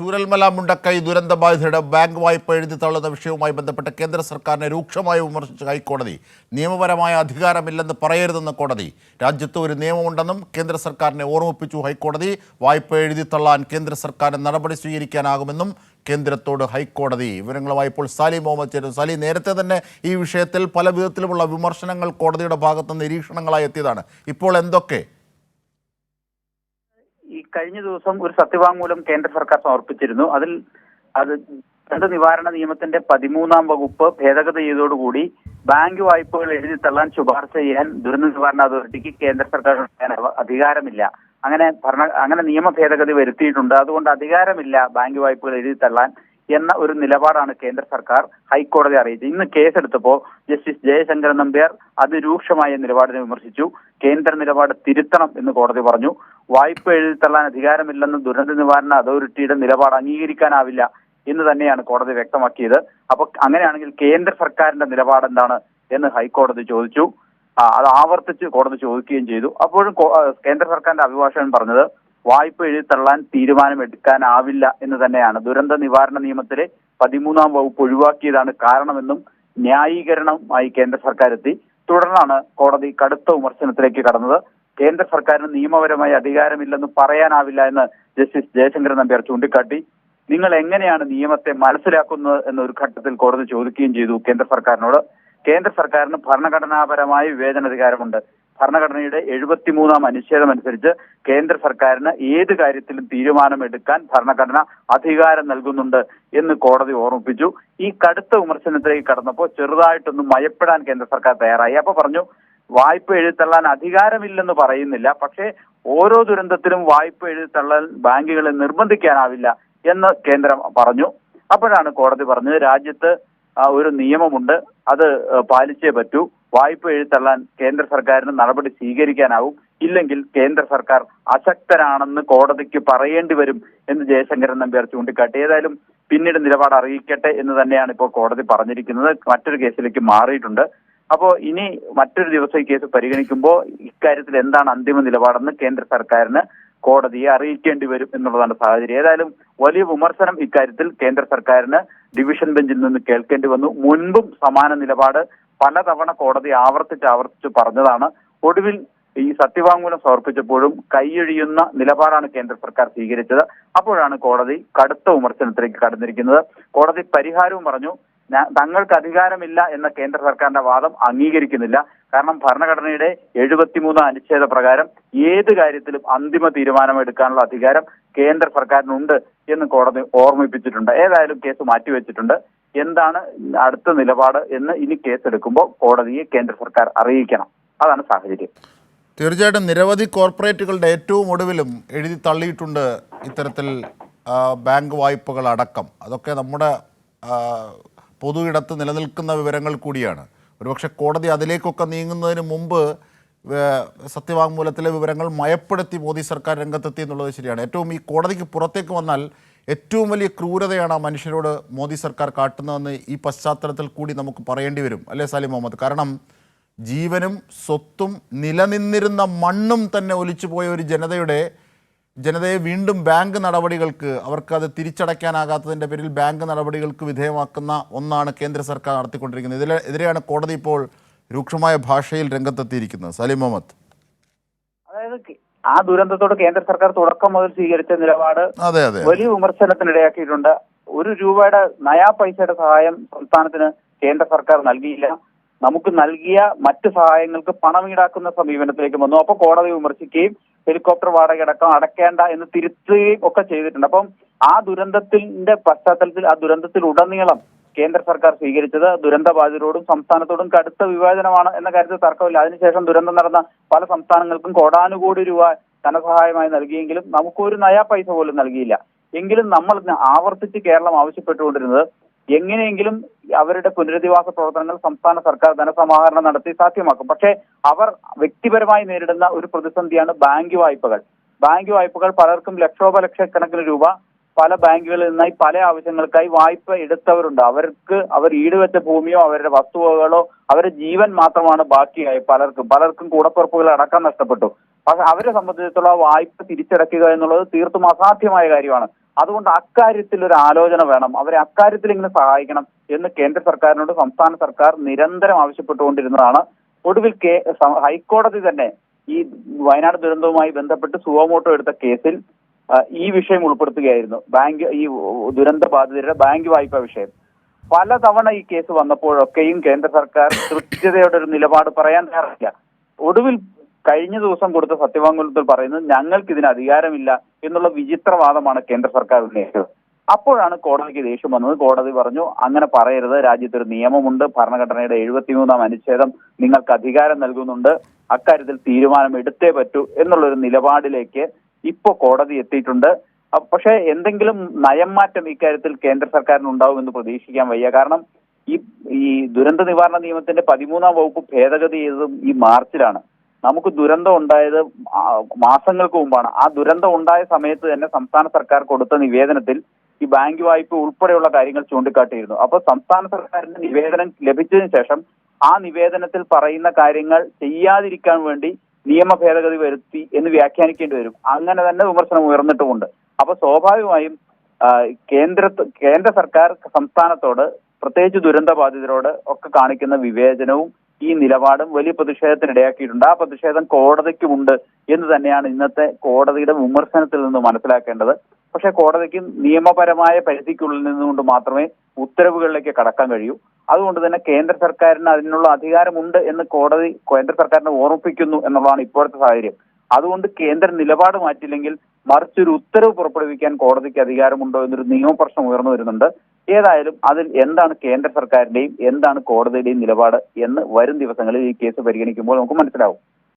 ചൂരൽമല മുണ്ടക്കൈ ദുരന്ത ബാധിതരുടെ ബാങ്ക് വായ്പ എഴുതി തള്ളുന്ന വിഷയവുമായി ബന്ധപ്പെട്ട് കേന്ദ്ര സർക്കാരിനെ രൂക്ഷമായി വിമർശിച്ച ഹൈക്കോടതി. നിയമപരമായ അധികാരമില്ലെന്ന് പറയരുതെന്ന് കോടതി. രാജ്യത്ത് ഒരു നിയമമുണ്ടെന്നും കേന്ദ്ര സർക്കാരിനെ ഓർമ്മിപ്പിച്ചു ഹൈക്കോടതി. വായ്പ എഴുതി തള്ളാൻ കേന്ദ്ര സർക്കാരിന് നടപടി സ്വീകരിക്കാനാകുമെന്നും കേന്ദ്രത്തോട് ഹൈക്കോടതി. വിവരങ്ങളുമായി ഇപ്പോൾ സാലി മുഹമ്മദ് ചേരും സാലി നേരത്തെ തന്നെ ഈ വിഷയത്തിൽ പല വിധത്തിലുമുള്ള വിമർശനങ്ങൾ കോടതിയുടെ ഭാഗത്ത് നിരീക്ഷണങ്ങളായി എത്തിയതാണ്. ഇപ്പോൾ എന്തൊക്കെ കഴിഞ്ഞ ദിവസം ഒരു സത്യവാങ്മൂലം കേന്ദ്ര സർക്കാർ സമർപ്പിച്ചിരുന്നു. അതിൽ അത് ദുരന്ത നിവാരണ നിയമത്തിന്റെ പതിമൂന്നാം വകുപ്പ് ഭേദഗതി ചെയ്തതോടുകൂടി ബാങ്ക് വായ്പകൾ എഴുതി തള്ളാൻ ശുപാർശ ചെയ്യാൻ ദുരന്ത നിവാരണ അതോറിറ്റിക്ക് കേന്ദ്ര സർക്കാർ അധികാരമില്ല. അങ്ങനെ ഭരണ അങ്ങനെ നിയമ ഭേദഗതി വരുത്തിയിട്ടുണ്ട്. അതുകൊണ്ട് അധികാരമില്ല ബാങ്ക് വായ്പകൾ എഴുതി തള്ളാൻ. എന്ന ഒരു നിലപാടാണ് കേന്ദ്ര സർക്കാർ ഹൈക്കോടതി അറിയിച്ചത്. ഇന്ന് കേസെടുത്തപ്പോൾ ജസ്റ്റിസ് ജയശങ്കരൻ നമ്പ്യാർ അതിരൂക്ഷമായ നിലപാടിനെ വിമർശിച്ചു. കേന്ദ്ര നിലപാട് തിരുത്തണം എന്ന് കോടതി പറഞ്ഞു. വായ്പ എഴുതി തള്ളാൻ അധികാരമില്ലെന്ന് ദുരന്ത നിവാരണ അതോറിറ്റിയുടെ നിലപാട് അംഗീകരിക്കാനാവില്ല എന്ന് തന്നെയാണ് കോടതി വ്യക്തമാക്കിയത്. അപ്പൊ അങ്ങനെയാണെങ്കിൽ കേന്ദ്ര സർക്കാരിന്റെ നിലപാട് എന്താണ് എന്ന് ഹൈക്കോടതി ചോദിച്ചു. അത് ആവർത്തിച്ച് കോടതി ചോദിക്കുകയും ചെയ്തു. അപ്പോഴും കേന്ദ്ര സർക്കാരിന്റെ അഭിഭാഷകൻ പറഞ്ഞത് വായ്പ എഴുതി തള്ളാൻ തീരുമാനമെടുക്കാനാവില്ല എന്ന് തന്നെയാണ്. ദുരന്ത നിവാരണ നിയമത്തിലെ പതിമൂന്നാം വകുപ്പ് ഒഴിവാക്കിയതാണ് കാരണമെന്നും ന്യായീകരണമായി കേന്ദ്ര സർക്കാർ എത്തി തുടർന്നാണ് കോടതി കടുത്ത വിമർശനത്തിലേക്ക് കടന്നത്. കേന്ദ്ര സർക്കാരിന് നിയമപരമായി അധികാരമില്ലെന്ന് പറയാനാവില്ല എന്ന് ജസ്റ്റിസ് ജയശങ്കരൻ നമ്പ്യാർ ചൂണ്ടിക്കാട്ടി. നിങ്ങൾ എങ്ങനെയാണ് നിയമത്തെ മനസ്സിലാക്കുന്നത് എന്നൊരു ഘട്ടത്തിൽ കോടതി ചോദിക്കുകയും ചെയ്തു കേന്ദ്ര സർക്കാരിനോട്. കേന്ദ്ര സർക്കാരിന് ഭരണഘടനാപരമായ വിവേചനാധികാരമുണ്ട്. ഭരണഘടനയുടെ എഴുപത്തിമൂന്നാം അനുച്ഛേദം അനുസരിച്ച് കേന്ദ്ര സർക്കാരിന് ഏത് കാര്യത്തിലും തീരുമാനമെടുക്കാൻ ഭരണഘടന അധികാരം നൽകുന്നുണ്ട് എന്ന് കോടതി ഓർമ്മിപ്പിച്ചു. ഈ കടുത്ത വിമർശനത്തിലേക്ക് കടന്നപ്പോൾ ചെറുതായിട്ടൊന്നും മയപ്പെടാൻ കേന്ദ്ര സർക്കാർ തയ്യാറായി. അപ്പൊ പറഞ്ഞു വായ്പ എഴുതിത്തള്ളാൻ അധികാരമില്ലെന്ന് പറയുന്നില്ല. പക്ഷേ ഓരോ ദുരന്തത്തിലും വായ്പ എഴുതിത്തള്ളാൻ ബാങ്കുകളെ നിർബന്ധിക്കാനാവില്ല എന്ന് കേന്ദ്രം പറഞ്ഞു. അപ്പോഴാണ് കോടതി പറഞ്ഞത് രാജ്യത്ത് ഒരു നിയമമുണ്ട്. അത് പാലിച്ചേ പറ്റൂ. വായ്പ എഴുത്തള്ളാൻ കേന്ദ്ര സർക്കാരിന് നടപടി സ്വീകരിക്കാനാവും. ഇല്ലെങ്കിൽ കേന്ദ്ര സർക്കാർ അശക്തരാണെന്ന് കോടതിക്ക് പറയേണ്ടി വരും എന്ന് ജയശങ്കരൻ നമ്പ്യാർ ചൂണ്ടിക്കാട്ടി. ഏതായാലും പിന്നീട് നിലപാട് അറിയിക്കട്ടെ എന്ന് തന്നെയാണ് ഇപ്പോൾ കോടതി പറഞ്ഞിരിക്കുന്നത്. മറ്റൊരു കേസിലേക്ക് മാറിയിട്ടുണ്ട്. അപ്പോ ഇനി മറ്റൊരു ദിവസം ഈ കേസ് പരിഗണിക്കുമ്പോൾ ഇക്കാര്യത്തിൽ എന്താണ് അന്തിമ നിലപാടെന്ന് കേന്ദ്ര സർക്കാരിന് കോടതിയെ അറിയിക്കേണ്ടി വരും എന്നുള്ളതാണ് സാഹചര്യം. ഏതായാലും വലിയ വിമർശനം ഇക്കാര്യത്തിൽ കേന്ദ്ര സർക്കാരിന് ഡിവിഷൻ ബെഞ്ചിൽ നിന്ന് കേൾക്കേണ്ടി വന്നു. മുൻപും സമാന നിലപാട് പലതവണ കോടതി ആവർത്തിച്ച് ആവർത്തിച്ച് പറഞ്ഞതാണ്. ഒടുവിൽ ഈ സത്യവാങ്മൂലം സമർപ്പിച്ചപ്പോഴും കൈയൊഴിയുന്ന നിലപാടാണ് കേന്ദ്ര സർക്കാർ സ്വീകരിച്ചത്. അപ്പോഴാണ് കോടതി കടുത്ത വിമർശനത്തിലേക്ക് കടന്നിരിക്കുന്നത്. കോടതി പരിഹാരവും പറഞ്ഞു "ഞാ- തങ്ങൾക്ക് അധികാരമില്ല എന്ന കേന്ദ്ര സർക്കാരിന്റെ വാദം അംഗീകരിക്കുന്നില്ല. കാരണം ഭരണഘടനയുടെ എഴുപത്തിമൂന്ന് അനുച്ഛേദ പ്രകാരം ഏത് കാര്യത്തിലും അന്തിമ തീരുമാനമെടുക്കാനുള്ള അധികാരം കേന്ദ്ര സർക്കാരിനുണ്ട് എന്ന് കോടതി ഓർമ്മിപ്പിച്ചിട്ടുണ്ട്. ഏതായാലും കേസ് മാറ്റിവെച്ചിട്ടുണ്ട്. എന്താണ് അടുത്ത നിലപാട് എന്ന് ഇനി കേസെടുക്കുമ്പോൾ കോടതിയെ കേന്ദ്ര സർക്കാർ അറിയിക്കണം. അതാണ് സാഹചര്യം. തീർച്ചയായിട്ടും നിരവധി കോർപ്പറേറ്റുകളുടെ ഏറ്റവും ഒടുവിലും എഴുതി തള്ളിയിട്ടുണ്ട് ഇത്തരത്തിൽ ബാങ്ക് വായ്പകൾ അടക്കം. അതൊക്കെ നമ്മുടെ പൊതു ഇടത്ത് നിലനിൽക്കുന്ന വിവരങ്ങൾ കൂടിയാണ്. ഒരുപക്ഷെ കോടതി അതിലേക്കൊക്കെ നീങ്ങുന്നതിന് മുമ്പ് സത്യവാങ്മൂലത്തിലെ വിവരങ്ങൾ മയപ്പെടുത്തി മോദി സർക്കാർ രംഗത്തെത്തി എന്നുള്ളത് ശരിയാണ്. ഏറ്റവും ഈ കോടതിക്ക് പുറത്തേക്ക് വന്നാൽ ഏറ്റവും വലിയ ക്രൂരതയാണ് ആ മനുഷ്യരോട് മോദി സർക്കാർ കാട്ടുന്നതെന്ന് ഈ പശ്ചാത്തലത്തിൽ കൂടി നമുക്ക് പറയേണ്ടി വരും അല്ലേ സാലിം മുഹമ്മദ്? കാരണം ജീവനും സ്വത്തും നിലനിന്നിരുന്ന മണ്ണും തന്നെ ഒലിച്ചു പോയ ഒരു ജനതയുടെ ജനതയെ വീണ്ടും ബാങ്ക് നടപടികൾക്ക് അവർക്ക് അത് തിരിച്ചടയ്ക്കാനാകാത്തതിന്റെ പേരിൽ ബാങ്ക് നടപടികൾക്ക് വിധേയമാക്കുന്ന ഒന്നാണ് കേന്ദ്ര സർക്കാർ നടത്തിക്കൊണ്ടിരിക്കുന്നത്. ഇതിലെ എതിരെയാണ് കോടതി ഇപ്പോൾ രൂക്ഷമായ ഭാഷയിൽ രംഗത്തെത്തിയിരിക്കുന്നത്. സലീം മുഹമ്മദ്. അതായത് ആ ദുരന്തത്തോട് കേന്ദ്ര സർക്കാർ തുടക്കം മുതൽ സ്വീകരിച്ച നിലപാട് വലിയ വിമർശനത്തിനിടയാക്കിയിട്ടുണ്ട്. ഒരു രൂപയുടെ നയാ പൈസയുടെ സഹായം സംസ്ഥാനത്തിന് കേന്ദ്ര സർക്കാർ നൽകിയില്ല. നമുക്ക് നൽകിയ മറ്റ് സഹായങ്ങൾക്ക് പണം ഈടാക്കുന്ന സമീപനത്തിലേക്ക് വന്നു. അപ്പൊ കോടതി വിമർശിക്കുകയും ഹെലികോപ്റ്റർ വാടകയടക്കം അടക്കേണ്ട എന്ന് തിരുത്തുകയും ഒക്കെ ചെയ്തിട്ടുണ്ട്. അപ്പം ആ ദുരന്തത്തിന്റെ പശ്ചാത്തലത്തിൽ ആ ദുരന്തത്തിൽ ഉടനീളം കേന്ദ്ര സർക്കാർ സ്വീകരിച്ചത് ദുരന്തബാധിതരോടും സംസ്ഥാനത്തോടും കടുത്ത വിവേചനമാണ് എന്ന കാര്യത്തിൽ തർക്കമില്ല. അതിനുശേഷം ദുരന്തം നടന്ന പല സംസ്ഥാനങ്ങൾക്കും കോടാനുകോടി രൂപ ധനസഹായമായി നൽകിയെങ്കിലും നമുക്കൊരു നയാ പൈസ പോലും നൽകിയില്ല. എങ്കിലും നമ്മൾ ആവർത്തിച്ച് കേരളം ആവശ്യപ്പെട്ടുകൊണ്ടിരുന്നത് എങ്ങനെയെങ്കിലും അവരുടെ പുനരധിവാസ പ്രവർത്തനങ്ങൾ സംസ്ഥാന സർക്കാർ ധനസമാഹരണം നടത്തി സാധ്യമാക്കും. പക്ഷേ അവർ വ്യക്തിപരമായി നേരിടുന്ന ഒരു പ്രതിസന്ധിയാണ് ബാങ്ക് വായ്പകൾ. ബാങ്ക് വായ്പകൾ പലർക്കും ലക്ഷോപലക്ഷക്കണക്കിന് രൂപ പല ബാങ്കുകളിൽ നിന്നായി പല ആവശ്യങ്ങൾക്കായി വായ്പ എടുത്തവരുണ്ട്. അവർക്ക് അവർ ഈടുവെച്ച ഭൂമിയോ അവരുടെ വസ്തുവകകളോ അവരുടെ ജീവൻ മാത്രമാണ് ബാക്കിയായി പലർക്കും. പലർക്കും കൂടപ്പുറപ്പുകൾ അടക്കം നഷ്ടപ്പെട്ടു. പക്ഷെ അവരെ സംബന്ധിച്ചിടത്തോളം വായ്പ തിരിച്ചടയ്ക്കുക എന്നുള്ളത് തീർത്തും അസാധ്യമായ കാര്യമാണ്. അതുകൊണ്ട് അക്കാര്യത്തിൽ ഒരു ആലോചന വേണം. അവരെ അക്കാര്യത്തിൽ ഇങ്ങനെ സഹായിക്കണം എന്ന് കേന്ദ്ര സർക്കാരിനോട് സംസ്ഥാന സർക്കാർ നിരന്തരം ആവശ്യപ്പെട്ടുകൊണ്ടിരുന്നതാണ്. ഒടുവിൽ ഹൈക്കോടതി തന്നെ ഈ വയനാട് ദുരന്തവുമായി ബന്ധപ്പെട്ട് സുവമോട്ടോ എടുത്ത കേസിൽ ഈ വിഷയം ഉൾപ്പെടുത്തുകയായിരുന്നു. ബാങ്ക് ഈ ദുരന്ത ബാധിതരുടെ ബാങ്ക് വായ്പ വിഷയം. പലതവണ ഈ കേസ് വന്നപ്പോഴൊക്കെയും കേന്ദ്ര സർക്കാർ കൃത്യതയോടെ ഒരു നിലപാട് പറയാൻ തയ്യാറില്ല ഒടുവിൽ കഴിഞ്ഞ ദിവസം കൊടുത്ത സത്യവാങ്മൂലത്തിൽ പറയുന്നത് ഞങ്ങൾക്ക് ഇതിന് അധികാരമില്ല എന്നുള്ള വിചിത്രവാദമാണ് കേന്ദ്ര സർക്കാർ ഉന്നയിച്ചത്. അപ്പോഴാണ് കോടതിക്ക് ദേഷ്യം വന്നത്. കോടതി പറഞ്ഞു അങ്ങനെ പറയരുത്. രാജ്യത്തൊരു നിയമമുണ്ട്. ഭരണഘടനയുടെ എഴുപത്തിമൂന്നാം അനുച്ഛേദം നിങ്ങൾക്ക് അധികാരം നൽകുന്നുണ്ട്. അക്കാര്യത്തിൽ തീരുമാനം എടുത്തേ പറ്റൂ എന്നുള്ളൊരു നിലപാടിലേക്ക് ഇപ്പോ കോടതി എത്തിയിട്ടുണ്ട്. പക്ഷേ എന്തെങ്കിലും നയം മാറ്റം ഇക്കാര്യത്തിൽ കേന്ദ്ര സർക്കാരിന് ഉണ്ടാവും എന്ന് പ്രതീക്ഷിക്കാൻ വയ്യ. കാരണം ഈ ഈ ദുരന്ത നിവാരണ നിയമത്തിന്റെ പതിമൂന്നാം വകുപ്പ് ഭേദഗതി ചെയ്തതും ഈ മാർച്ചിലാണ്. നമുക്ക് ദുരന്തം ഉണ്ടായത് മാസങ്ങൾക്ക് മുമ്പാണ്. ആ ദുരന്തം ഉണ്ടായ സമയത്ത് തന്നെ സംസ്ഥാന സർക്കാർ കൊടുത്ത നിവേദനത്തിൽ ഈ ബാങ്ക് വായ്പ ഉൾപ്പെടെയുള്ള കാര്യങ്ങൾ ചൂണ്ടിക്കാട്ടിയിരുന്നു. അപ്പൊ സംസ്ഥാന സർക്കാരിന്റെ നിവേദനം ലഭിച്ചതിന് ശേഷം ആ നിവേദനത്തിൽ പറയുന്ന കാര്യങ്ങൾ ചെയ്യാതിരിക്കാൻ വേണ്ടി നിയമ ഭേദഗതി വരുത്തി എന്ന് വ്യാഖ്യാനിക്കേണ്ടി വരും. അങ്ങനെ തന്നെ വിമർശനം ഉയർന്നിട്ടുമുണ്ട്. അപ്പൊ സ്വാഭാവികമായും കേന്ദ്ര കേന്ദ്ര സർക്കാർ സംസ്ഥാനത്തോട് പ്രത്യേകിച്ച് ദുരന്ത ബാധിതരോട് ഒക്കെ കാണിക്കുന്ന വിവേചനവും ഈ നിലപാടും വലിയ പ്രതിഷേധത്തിനിടയാക്കിയിട്ടുണ്ട് ആ പ്രതിഷേധം കോടതിക്കുമുണ്ട് എന്ന് തന്നെയാണ് ഇന്നത്തെ കോടതിയുടെ വിമർശനത്തിൽ നിന്ന് മനസ്സിലാക്കേണ്ടത്. പക്ഷേ കോടതിക്ക് നിയമപരമായ പരിധിക്കുള്ളിൽ നിന്നുകൊണ്ട് മാത്രമേ ഉത്തരവുകളിലേക്ക് കടക്കാൻ കഴിയൂ. അതുകൊണ്ട് തന്നെ കേന്ദ്ര സർക്കാരിന് അതിനുള്ള അധികാരമുണ്ട് എന്ന് കോടതി കേന്ദ്ര സർക്കാരിനെ ഓർമ്മിപ്പിക്കുന്നു എന്നുള്ളതാണ് ഇപ്പോഴത്തെ സാഹചര്യം. അതുകൊണ്ട് കേന്ദ്ര നിലപാട് മാറ്റില്ലെങ്കിൽ മറിച്ചൊരു ഉത്തരവ് പുറപ്പെടുവിക്കാൻ കോടതിക്ക് അധികാരമുണ്ടോ എന്നൊരു നിയമപ്രശ്നം ഉയർന്നു വരുന്നുണ്ട്. ഏതായാലും അതിൽ എന്താണ് കേന്ദ്ര സർക്കാരിന്റെയും എന്താണ് കോടതിയുടെയും നിലപാട് എന്ന് വരും ദിവസങ്ങളിൽ ഈ കേസ് പരിഗണിക്കുമ്പോൾ നമുക്ക് മനസ്സിലാവും.